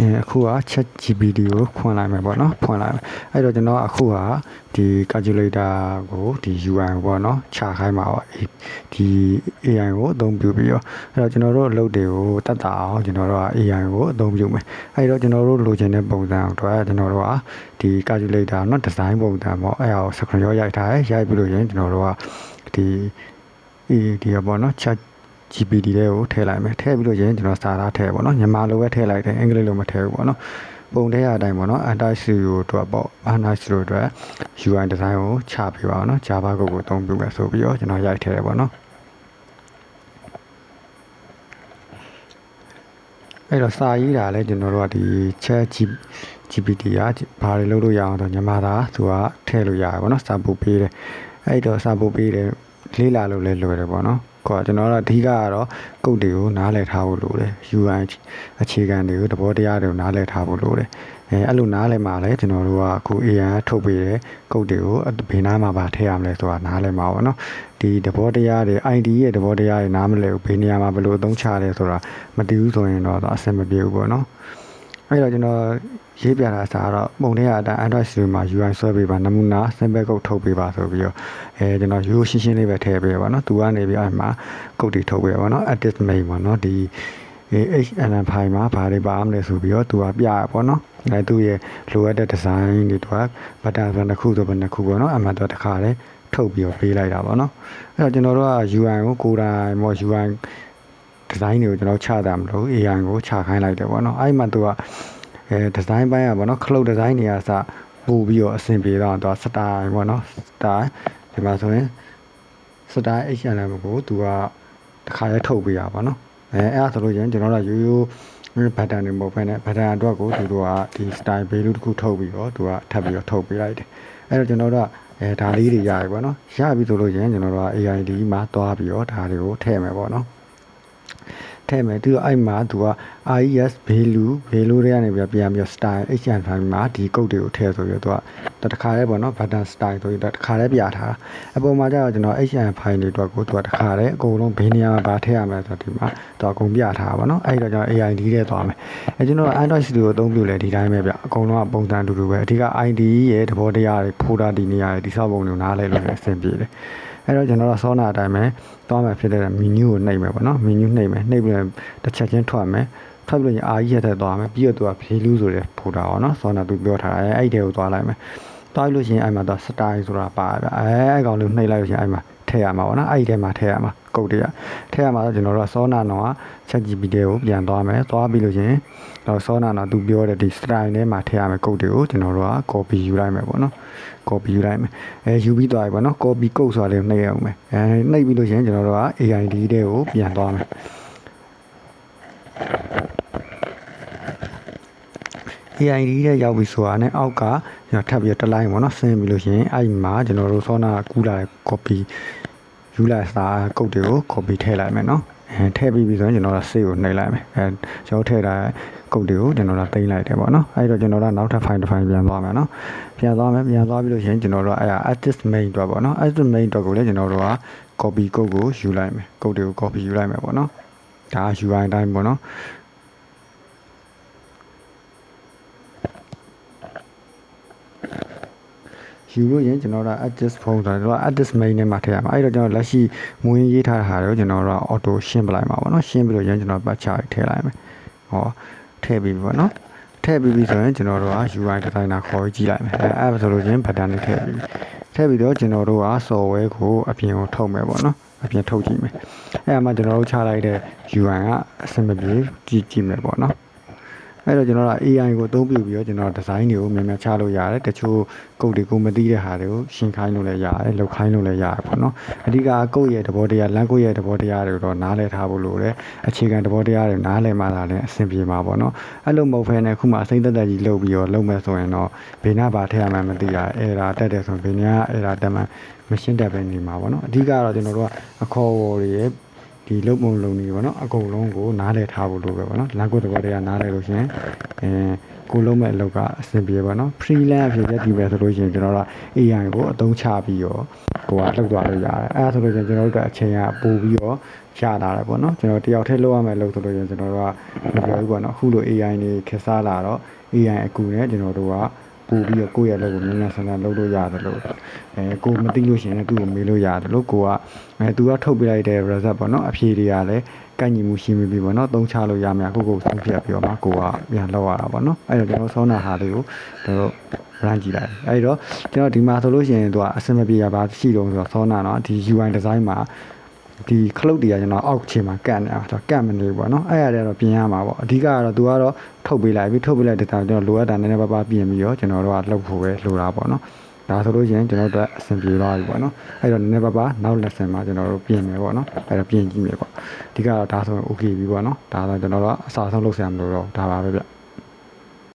အဲအခုက chat GPT ကိုဖွင့်လိုက်မယ်ပေါ့နော်ဖွင့်လိုက်မယ်အဲ့တော့ကျွန်တော်အခုကဒီ calculator ကိုဒီ UI ကိုပေါ့နော်ခြာခိုင်းမှာပေါ့ဒီ AI ကိုအသုံးပြုပြီးတော့အဲ့တော့ကျွန်တော်တို့အလုပ်တွေကိုတတ်တာအောင်ကျွန်တော်တို့က AI ကိုအသုံးပြုမယ်အဲ့တော့ကျွန်တော်တို့လိုချင်တဲ့ပုံစံအတွက်ကျွန်တော်တို့ကဒီ calculator เนาะ design ပုံစံပေါ့အဲ့ဒါကို screen ရိုက်ထားရရိုက်ပြီးလို့ရင်ကျွန်တော်တို့ကဒီဒီဒီပေါ့နော် chat GPT တွေကိုထည့်လိုက်မယ်ထည့်ပြီးလို့ရင်ကျွန်တော်စာသားထည့်ပေါ့နော်မြန်မာလိုပဲထည့်လိုက်တယ်အင်္ဂလိပ်လိုမထည့်ဘူးပေါ့နော်ပုံထဲအတိုင်းပေါ့နော် anti studio အတွက်ပေါ့ anti studio အတွက် UI design ကိုချပေးပါအောင်နော် Java code ကိုအသုံးပြုမယ်ဆိုပြီးတော့ကျွန်တော်ရိုက်ထည့်တယ်ပေါ့နော်အဲ့တော့စာရေးတာလည်းကျွန်တော်တို့ကဒီ chat GPT ကဘာတွေလုပ်လို့ရအောင်တော့မြန်မာသားသူကထည့်လို့ရတယ်ပေါ့နော်စာပို့ပေးတယ်အဲ့တော့စာပို့ပေးတယ်လေးလာလို့လည်းလွယ်တယ်ပေါ့နော် ကိုကျွန်တော်တို့အဓိကကတော့ကုတ်တွေကိုနားလည်ထားဖို့လိုတယ် UI အခြေခံတွေကိုသဘောတရားတွေကိုနားလည်ထားဖို့လိုတယ်အဲအဲ့လိုနားလည်မှလည်းကျွန်တော်တို့ကအခု AI ထုတ်ပေးတဲ့ကုတ်တွေကိုဘယ်နားမှာပါထည့်ရမလဲဆိုတာနားလည်မှာပေါ့နော်ဒီသဘောတရားတွေ ID ရဲ့သဘောတရားတွေနားမလည်ဘူးဘယ်နေရာမှာဘယ်လိုအသုံးချလဲဆိုတာမတည်ဘူးဆိုရင်တော့အဆင်မပြေဘူးပေါ့နော် အဲ့တော့ကျွန်တော်ရေးပြတာစာတော့ပုံထဲကအတိုင်း Android Studio မှာ UI ဆွဲပေးပါနမူနာ sample code ထုတ်ပေးပါဆိုပြီးတော့အဲကျွန်တော်ရိုးရှင်းရှင်းလေးပဲထည့်ပေးပါတော့သူကနေပြီးအဲ့မှာ code တွေထုတ်ပေးပါတော့ edit main ပေါ့နော်ဒီ HTML file မှာဘာတွေပါမလဲဆိုပြီးတော့သူကပြရပေါ့နော်အဲသူရဲ့လိုအပ်တဲ့ design တွေသူက button ဘယ်နှခုဆိုဘယ်နှခုပေါ့နော်အမှန်တော့တစ်ခါလေထုတ်ပြီးတော့ပေးလိုက်တာပေါ့နော်အဲ့တော့ကျွန်တော်တို့က UI ကိုကိုယ်တိုင်ပေါ့ UI ဒီဇိုင်းတွေကိုကျွန်တော်ချတာမလို့ AI ကိုချခိုင်းလိုက်တယ်ပေါ့နော်အဲ့မှာသူကအဲဒီဇိုင်းပိုင်းอ่ะပေါ့နော်ခလုတ်ဒီဇိုင်းတွေကစပို့ပြီးတော့အဆင်ပြေတော့သူကစတိုင်ပေါ့နော်စတိုင်ဒီမှာဆိုရင်စတိုင် HTML ကိုသူကတစ်ခါရဲထုတ်ပေးရပါနော်အဲအဲ့ဒါဆိုလို့ရင်ကျွန်တော်တို့ရိုးရိုးဘတ်တန်တွေမဟုတ်ဘဲနဲ့ဘတ်တန်အတွက်ကိုသူတို့ကဒီ style value တစ်ခုထုတ်ပြီးတော့သူကထပ်ပြီးတော့ထုတ်ပေးလိုက်တယ်အဲ့တော့ကျွန်တော်တို့ကအဲဒါလေးတွေရပြီပေါ့နော်ရပြီဆိုလို့ရင်ကျွန်တော်တို့က AID မှာတွားပြီးတော့ဒါတွေကိုထည့်မယ်ပေါ့နော် ထည့်မယ်သူအဲ့မှာသူက IES value value တွေကနေပြီးပြန်ပြီး style HTML ဖိုင်မှာဒီ code တွေကိုထည့်ဆိုပြီးတော့သူကတခါလဲပေါ့နော် button style ဆိုပြီးတော့တခါလဲပြထားအပေါ်မှာကျတော့ကျွန်တော် HTML ဖိုင်တွေအတွက်ကိုသူကတခါလဲအကုန်လုံးဘယ်နေရာမှာဗာထည့်ရမလဲဆိုတော့ဒီမှာသူအကုန်ပြထားပါနော်အဲ့တော့ကျွန်တော် AID တဲ့သွားမယ်အဲကျွန်တော် Android Studio ကိုအသုံးပြုလဲဒီတိုင်းပဲဗျအကုန်လုံးကပုံစံအတူတူပဲအဓိက ID ရဲ့သဘောတရားတွေ folder ဒီနေရာတွေဒီဆောက်ပုံတွေကိုနားလဲလို့အဆင်ပြေတယ် အဲ့တော့ကျွန်တော်တို့ဆောနာအတိုင်းပဲသွားမယ်ဖြစ်တဲ့ menu ကိုနှိပ်မယ်ပေါ့နော် menu နှိပ်မယ်နှိပ်ပြီးတစ်ချက်ချင်းထွက်မယ်ထွက်ပြီးရင်အာကြီးရက်ထက်သွားမယ်ပြီးတော့သူက value ဆိုတဲ့ folder ပေါ့နော်ဆောနာသူပြောထားတာအဲ့အဲ့တဲကိုသွားလိုက်မယ်သွားလို့ရှိရင်အဲ့မှာတော့ style ဆိုတာပါဗျအဲအဲ့ကောင်လေးနှိပ်လိုက်လို့ရှိရင်အဲ့မှာ ထည့်ရမှာပေါ့နော်အဲ့ဒီထဲမှာထည့်ရမှာကုတ်တွေကထည့်ရမှာတော့ကျွန်တော်တို့ကစောနာတော့ ChatGPT ကိုပြန်သွားမယ်သွားပြီးလို့ချင်းတော့စောနာတော့သူပြောတဲ့ဒီ style ထဲမှာထည့်ရမယ်ကုတ်တွေကိုကျွန်တော်တို့က copy ယူလိုက်မယ်ပေါ့နော် copy ယူလိုက်မယ်အဲယူပြီးသွားပြီပေါ့နော် copy ကုတ်ဆိုတာလေးနှိပ်ရအောင်မယ်အဲနှိပ်ပြီးလို့ချင်းကျွန်တော်တို့က AID တွေကိုပြန်သွားမယ် AID တဲ့ရောက်ပြီဆိုတာနဲ့အောက်ကကျွန်တော်ထပ်ပြီးတလိုင်းပေါ့နော်ဆင်းပြီးလို့ရှိရင်အဲ့မှာကျွန်တော်တို့စောနာကူးလာတဲ့ copy ယူလာစာကုတ်တွေကို copy ထည့်လိုက်မယ်နော်အဲထည့်ပြီးပြီဆိုရင်ကျွန်တော်တို့ save ကိုနှိပ်လိုက်မယ်အဲကျွန်တော်ထည့်တာကုတ်တွေကိုကျွန်တော်တို့တင်လိုက်တယ်ပေါ့နော်အဲ့တော့ကျွန်တော်တို့နောက်ထပ် file တစ် file ပြန်သွားမယ်နော်ပြန်သွားမယ်ပြန်သွားပြီးလို့ရှိရင်ကျွန်တော်တို့အဲ့ဒါ artist main အတွက်ပေါ့နော် artist main အတွက်ကိုလည်းကျွန်တော်တို့က copy ကုတ်ကိုယူလိုက်မယ်ကုတ်တွေကို copy ယူလိုက်မယ်ပေါ့နော်ဒါ UI အတိုင်းပေါ့နော် ယူလို့ရင်ကျွန်တော်တို့ adjust phone ဆိုတော့ adjust main နဲ့မှာထည့်ရမှာအဲ့တော့ကျွန်တော်လက်ရှိမွေးရေးထားတာတွေကိုကျွန်တော်တို့ auto ရှင်းပလိုက်မှာပေါ့နော်ရှင်းပြီးလို့ရင်ကျွန်တော်ပတ်ချထည့်လိုက်မယ်ဟောထည့်ပြီးပြီပေါ့နော်ထည့်ပြီးပြီဆိုရင်ကျွန်တော်တို့က UI designer ခေါ်ကြည့်လိုက်မယ်အဲအဲ့ဆိုလို့ချင်း button လေးထည့်ပြီးထည့်ပြီးတော့ကျွန်တော်တို့က software ကိုအပြင်ကိုထုတ်မယ်ပေါ့နော်အပြင်ထုတ်ကြည့်မယ်အဲအမှကျွန်တော်တို့ချလိုက်တဲ့ UI ကအဆင်မပြေကြည့်ကြည့်မယ်ပေါ့နော် အဲ့တော့ကျွန်တော်က AI ကိုအသုံးပြုပြီးတော့ကျွန်တော်ဒီဇိုင်းတွေကိုမြန်မြန်ချလို့ရတယ်တချို့ကုတ်တွေကိုမသိတဲ့ဟာတွေကိုရှင်းခိုင်းလို့လည်းရတယ်လောက်ခိုင်းလို့လည်းရတယ်ပေါ့နော်အဓိကကုတ်ရဲ့သဘောတရားလမ်းကုတ်ရဲ့သဘောတရားတွေတော့နားလည်ထားဖို့လိုတယ်အခြေခံသဘောတရားတွေနားလည်မှသာလည်းအဆင်ပြေမှာပေါ့နော်အဲ့လိုမဟုတ်ဘဲနဲ့ခုမှအစိမ့်သက်သက်ကြီးလုပ်ပြီးတော့လုပ်မယ်ဆိုရင်တော့ဘေးနာဘာထည့်ရမှန်းမသိရအဲဒါတက်တယ်ဆိုရင်ဘေးနာအဲဒါတက်မှမရှင်းတတ်ပဲနေမှာပေါ့နော်အဓိကတော့ကျွန်တော်တို့ကအခေါ်အဝေါ်တွေရဲ့ ဒီလုံပုံလုံနေပေါ့နော်အကုန်လုံးကိုနားလည်ထားဖို့လိုပဲပေါ့နော်လမ်းကွက်သဘောတရားနားလည်လို့ရှရင်အဲကိုလုံးမဲ့အလုပ်ကအဆင်ပြေပါနော် freelance အဖြစ်ရက်ဒီပဲဆိုလို့ရှရင်ကျွန်တော်တို့က AI ကိုအသုံးချပြီးတော့ကိုကလောက်သွားလို့ရတယ်အဲဒါဆိုလို့ရှရင်ကျွန်တော်တို့ကအချိန်ကပို့ပြီးတော့ရလာတယ်ပေါ့နော်ကျွန်တော်တယောက်တည်းလုပ်ရမယ်လို့ဆိုလို့ရှရင်ကျွန်တော်တို့ကမပြောဘူးပေါ့နော်အခုလို AI နေခက်စားလာတော့ AI အကူနဲ့ကျွန်တော်တို့က ပို့ပြီးတော့ကိုယ့်ရဲ့အလုပ်ကိုမြန်မြန်ဆန်ဆန်လုပ်လို့ရတယ်လို့အဲကိုမသိလို့ရှိရင်လည်းသူ့ကိုမေးလို့ရတယ်လို့ကိုကအဲသူကထုတ်ပြလိုက်တဲ့ result ပေါ့နော်အဖြေတွေကလည်းကန့်ညီမှုရှိမိပြီပေါ့နော်သုံးချလို့ရမယ်ကိုကိုဆုံးဖြတ်ပြီးတော့မှကိုကပြန်လောက်ရတာပေါ့နော်အဲ့တော့ကျွန်တော်ဆောင်းတာဟာလေးကိုကျွန်တော် run ကြည့်လိုက်အဲ့တော့ကျွန်တော်ဒီမှာဆိုလို့ရှိရင်သူကအဆင်မပြေရပါရှိတော့ဆိုတော့ဆောင်းတာနော်ဒီ UI design မှာ ဒီခလုတ်တွေကကျွန်တော်အောက်ခြေမှာကတ်နေတာဆိုတော့ကတ်မနေဘူးပေါ့နော်အဲ့ရတဲ့တော့ပြင်ရမှာပေါ့အဓိကကတော့သူကတော့ထုတ်ပေးလိုက်ပြီးထုတ်ပေးလိုက်တဲ့အခါကျွန်တော်လိုအပ်တာနည်းနည်းပါးပါးပြင်ပြီးတော့ကျွန်တော်တို့ကလှုပ်ဖို့ပဲလိုတာပေါ့နော်ဒါဆိုလို့ရှိရင်ကျွန်တော်တို့အဆင်ပြေသွားပြီပေါ့နော်အဲ့တော့နည်းနည်းပါးပါးနောက် lesson မှာကျွန်တော်တို့ပြင်မယ်ပေါ့နော်အဲ့တော့ပြင်ကြည့်မယ်ပေါ့အဓိကတော့ဒါဆိုရင် okay ပြီပေါ့နော်ဒါဆိုကျွန်တော်တို့ကအစားဆုံးလုပ်ဆရာမလို့တော့ဒါပါပဲဗျ